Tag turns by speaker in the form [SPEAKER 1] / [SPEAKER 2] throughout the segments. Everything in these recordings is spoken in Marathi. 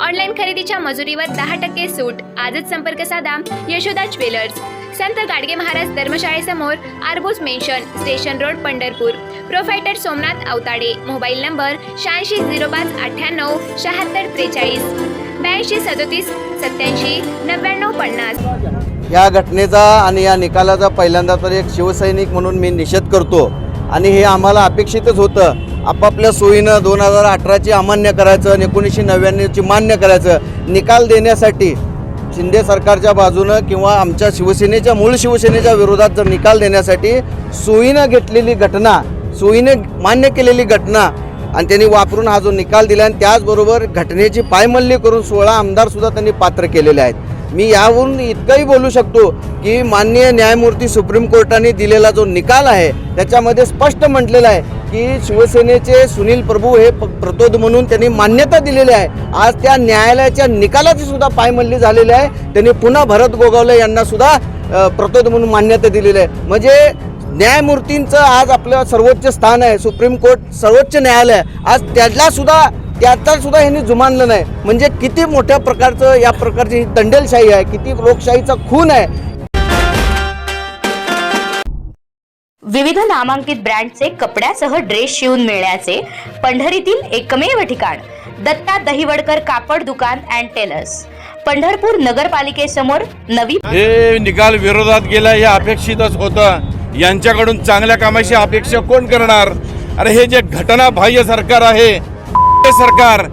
[SPEAKER 1] ऑनलाईन खरेदीच्या मजुरीवर दहा टक्के सूट. आजच संपर्क साधा. Yashoda jewellers. Sant Gadge Maharaj धर्मशाळेसमोर Arbuj mansion station road Pandharpur. Proprietor Somnath Avtade mobile number शहाऐंशी झिरो पाच अठ्ठ्याण्णव शहात्तर त्रेचाळीस. ब्याऐंशी सदोतीस सत्याऐंशी नव्याण्णव पन्नास.
[SPEAKER 2] या घटनेचा आणि या निकालाचा पहिल्यांदा तर एक शिवसैनिक म्हणून मी निषेध करतो. आणि हे आम्हाला अपेक्षितच होतं. आपापल्या सोयीनं दोन हजार अठराची अमान्य करायचं आणि एकोणीसशे नव्याण्णवची मान्य करायचं. निकाल देण्यासाठी शिंदे सरकारच्या बाजूनं किंवा आमच्या शिवसेनेच्या मूळ शिवसेनेच्या विरोधात जर निकाल देण्यासाठी सोयीनं घेतलेली घटना सोयीने मान्य केलेली घटना आणि त्यांनी वापरून हा जो निकाल दिला आणि त्याचबरोबर घटनेची पायमल्ली करून सोळा आमदारसुद्धा त्यांनी पात्र केलेले आहेत. मी यावरून इतकंही बोलू शकतो की माननीय न्यायमूर्ती सुप्रीम कोर्टाने दिलेला जो निकाल आहे त्याच्यामध्ये स्पष्ट म्हटलेलं आहे की शिवसेनेचे सुनील प्रभू हे प- प्रतोद म्हणून त्यांनी मान्यता दिलेली आहे. आज त्या न्यायालयाच्या निकालाची सुद्धा पायमल्ली झालेली आहे. त्यांनी पुन्हा भरत गोगावले यांना सुद्धा प्रतोद म्हणून मान्यता दिलेली आहे. म्हणजे न्यायमूर्तींचं आज आपलं सर्वोच्च स्थान आहे सुप्रीम कोर्ट सर्वोच्च न्यायालय आज त्याला सुद्धा त्याचा सुद्धा यांनी जुमानलं नाही. म्हणजे किती मोठ्या प्रकारचं या प्रकारची ही दंडेलशाही आहे किती लोकशाहीचा खून आहे.
[SPEAKER 3] विविध नामांकित ब्रँडचे कपड्यासह ड्रेस शिवून मिळण्याचे पंढरीतील एकमेव ठिकाण दत्ता दहिवडकर कापड दुकान अँड टेलर्स पंढरपूर नगरपालिकेसमोर नवी
[SPEAKER 4] हे निकाल विरोधात गेला हे अपेक्षितच होतं. यांच्याकडून चांगल्या कामाची अपेक्षा कोण करणार? अरे हे जे घटनाबाह्य सरकार आहे हे सरकार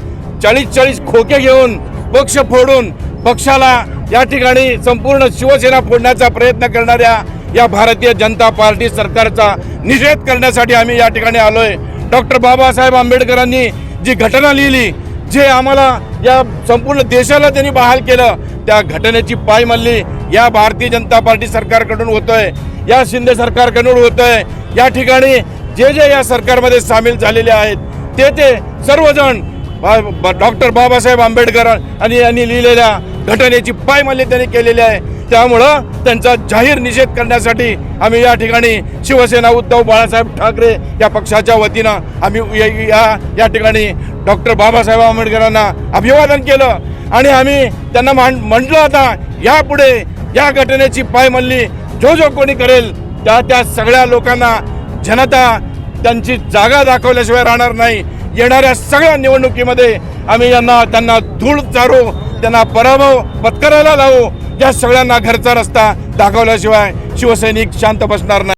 [SPEAKER 4] चाळीस चाळीस खोके घेऊन पक्ष फोडून पक्षाला या ठिकाणी संपूर्ण शिवसेना फोडण्याचा प्रयत्न करणाऱ्या या भारतीय जनता पार्टी सरकारचा निषेध करण्यासाठी आम्ही या ठिकाणी आलोय. डॉक्टर बाबासाहेब आंबेडकरांनी जी घटना लिहिली जे आम्हाला या संपूर्ण देशाला त्यांनी बहाल केलं त्या घटनेची पायमल्ली या भारतीय जनता पार्टी सरकारकडून होतोय या शिंदे सरकारकडून होतोय. या ठिकाणी जे जे या सरकारमध्ये सामील झालेले आहेत ते ते सर्वजण डॉक्टर बाबासाहेब आंबेडकर आणि यांनी लिहिलेल्या घटनेची पायमल्ली त्यांनी केलेली आहे. त्यामुळं त्यांचा जाहीर निषेध करण्यासाठी आम्ही या ठिकाणी शिवसेना उद्धव बाळासाहेब ठाकरे या पक्षाच्या वतीनं आम्ही या- या ठिकाणी डॉक्टर बाबासाहेब आंबेडकरांना अभिवादन केलं. आणि आम्ही त्यांना मान म्हटलं आता यापुढे या घटनेची पायमल्ली जो जो कोणी करेल त्या त्या सगळ्या लोकांना जनता त्यांची जागा दाखवल्याशिवाय राहणार नाही. येणाऱ्या सगळ्या निवडणुकीमध्ये आम्ही यांना त्यांना धूळ चारू त्यांना पराभव पत्करायला लावू. या सगळ्यांना घरचा रस्ता दाखवल्याशिवाय शिवसैनिक शांत बसणार नाही.